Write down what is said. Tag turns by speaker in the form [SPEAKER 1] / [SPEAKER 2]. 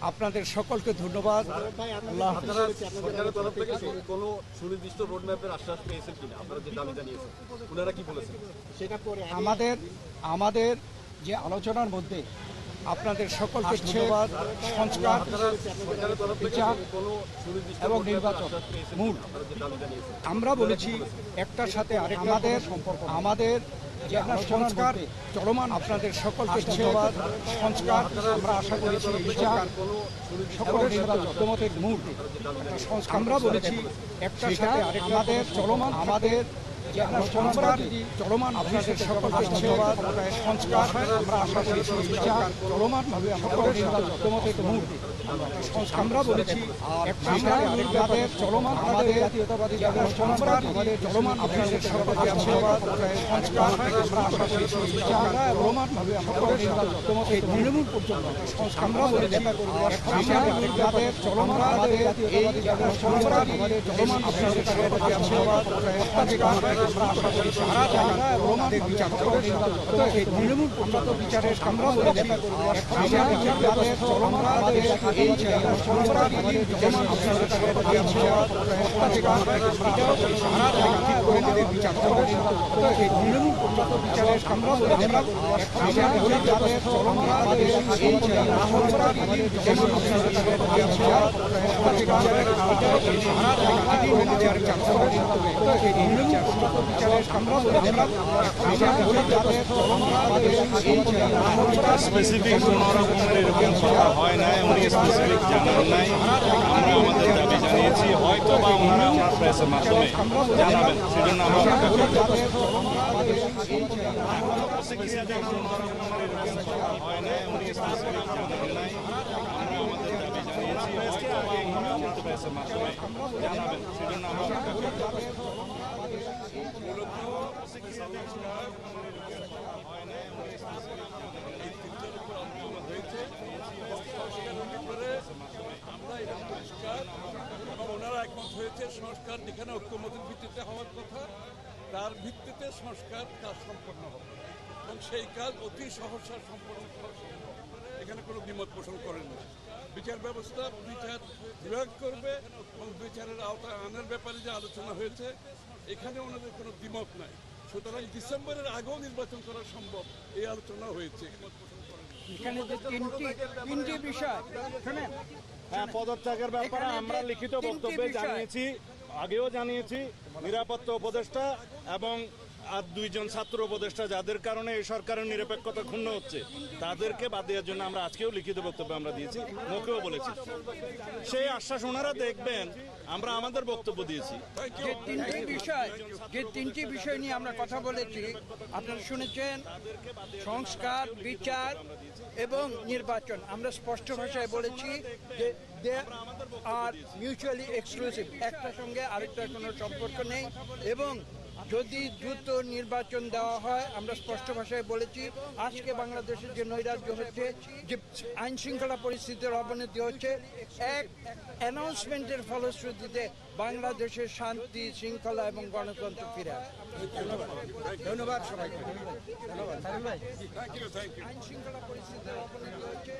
[SPEAKER 1] আপনাদের সকলকে ধন্যবাদ। আমাদের আমাদের যে আলোচনার মধ্যে আপনাদের সকলকে ধন্যবাদ সংস্কার বিচার এবং নির্বাচন মূল। আমরা বলেছি একটার সাথে আরেক আমাদের সম্পর্ক আমাদের যে সংস্কার চলমান আপনাদের সকলকে ধন্যবাদ সংস্কার আমরা আশা করেছি বিচার সকলের মতামতের মুহূর্তে আমরা বলেছি একটার সাথে আরেক আমাদের চলমান আমাদের সংস্কার চলমান ধন্যবাদ। সংস্কার আমরা আশা করি চলমানভাবে সকলের সাথে মুহূর্তে আমরা বলেছি। আমরা আমাদের চলমান আমাদের জাতীয়তাবাদী সংস্কার আমাদের চলমান আপনাদের সকলকে ধন্যবাদ সংস্কার আমরা তৃণমূল পর্যন্ত। আমরা বলেছি। আমাদের চলমান আমাদের সংস্কার চলমান আমরা বিচার এই তৃণমূল আমরা বিচারের আমরা বলেছি। চলমান আমাদের আমরা চলমান
[SPEAKER 2] স্পেসিফিক কোনো রকমের এরকম কথা হয় নাই উনি স্পেসিফিক জানান নাই আমরা আমাদের দাবি জানিয়েছি হয়তো বা ওনারা ওনার প্রেসের মাধ্যমে জানাবেন সেজন্য আমরা অপেক্ষা কোনো রকমের এরকম কথা হয় নাই উনি স্পেসিফিক জানান নাই আমরা আমাদের দাবি জানিয়েছি হয়তো বা ওনারা ওনার প্রেসের মাধ্যমে জানাবেন সেজন্য আমরা অপেক্ষা করি।
[SPEAKER 3] আমরা এটা পরিষ্কার এবং ওনারা একমত হয়েছে সংস্কার যেখানে ঐক্যমতের ভিত্তিতে হওয়ার কথা তার ভিত্তিতে সংস্কার কাজ সম্পন্ন হবে। এবং সেই কাজ অতি সহসা সম্পন্ন এখানে কোনো দ্বিমত পোষণ করেন না। বিচার ব্যবস্থা বিচার বিভাগ করবে এবং বিচারের আওতায় আনার ব্যাপারে যে আলোচনা হয়েছে এখানে ওনাদের কোনো দ্বিমত নাই। সুতরাং ডিসেম্বরের আগেও নির্বাচন করা সম্ভব এই আলোচনা হয়েছে।
[SPEAKER 1] এখানে যে তিনটি তিনটি বিষয়
[SPEAKER 2] হ্যাঁ পদত্যাগের ব্যাপারে আমরা লিখিত বক্তব্যে জানিয়েছি। আগেও জানিয়েছি নিরাপত্তা উপদেষ্টা এবং আর দুইজন ছাত্র উপদেষ্টা যাদের কারণে এই সরকারের নিরপেক্ষতা ক্ষুণ্ণ হচ্ছে, তাদেরকে বাদ দেওয়ার জন্য আমরা আজকেও লিখিত বক্তব্য আমরা দিয়েছি, মুখেও বলেছি। সেই আশ্বাস ওনারা দেখবেন, আমরা আমাদের বক্তব্য দিয়েছি।
[SPEAKER 1] যে তিনটি বিষয়, যে তিনটি বিষয় নিয়ে আমরা কথা বলেছি, আপনারা শুনেছেন, সংস্কার, বিচার এবং নির্বাচন। আমরা স্পষ্ট ভাষায় বলেছি যে দে আর মিউচুয়ালি এক্সক্লুসিভ, একটার সঙ্গে আরেকটার কোনো সম্পর্ক নেই এবং যদি দ্রুত নির্বাচন দেওয়া হয় আমরা স্পষ্ট ভাষায় বলেছি আজকে বাংলাদেশের যে নৈরাজ্য হচ্ছে যে আইন শৃঙ্খলা পরিস্থিতির অবনতি হচ্ছে এক অ্যানাউন্সমেন্টের ফলশ্রুতিতে বাংলাদেশের শান্তি শৃঙ্খলা এবং গণতন্ত্র ফিরে আসে ধন্যবাদ সবাইকে। ধন্যবাদ।
[SPEAKER 3] থ্যাংক ইউ থ্যাংক ইউ
[SPEAKER 1] আইন শৃঙ্খলা পরিস্থিতির অবনতি হচ্ছে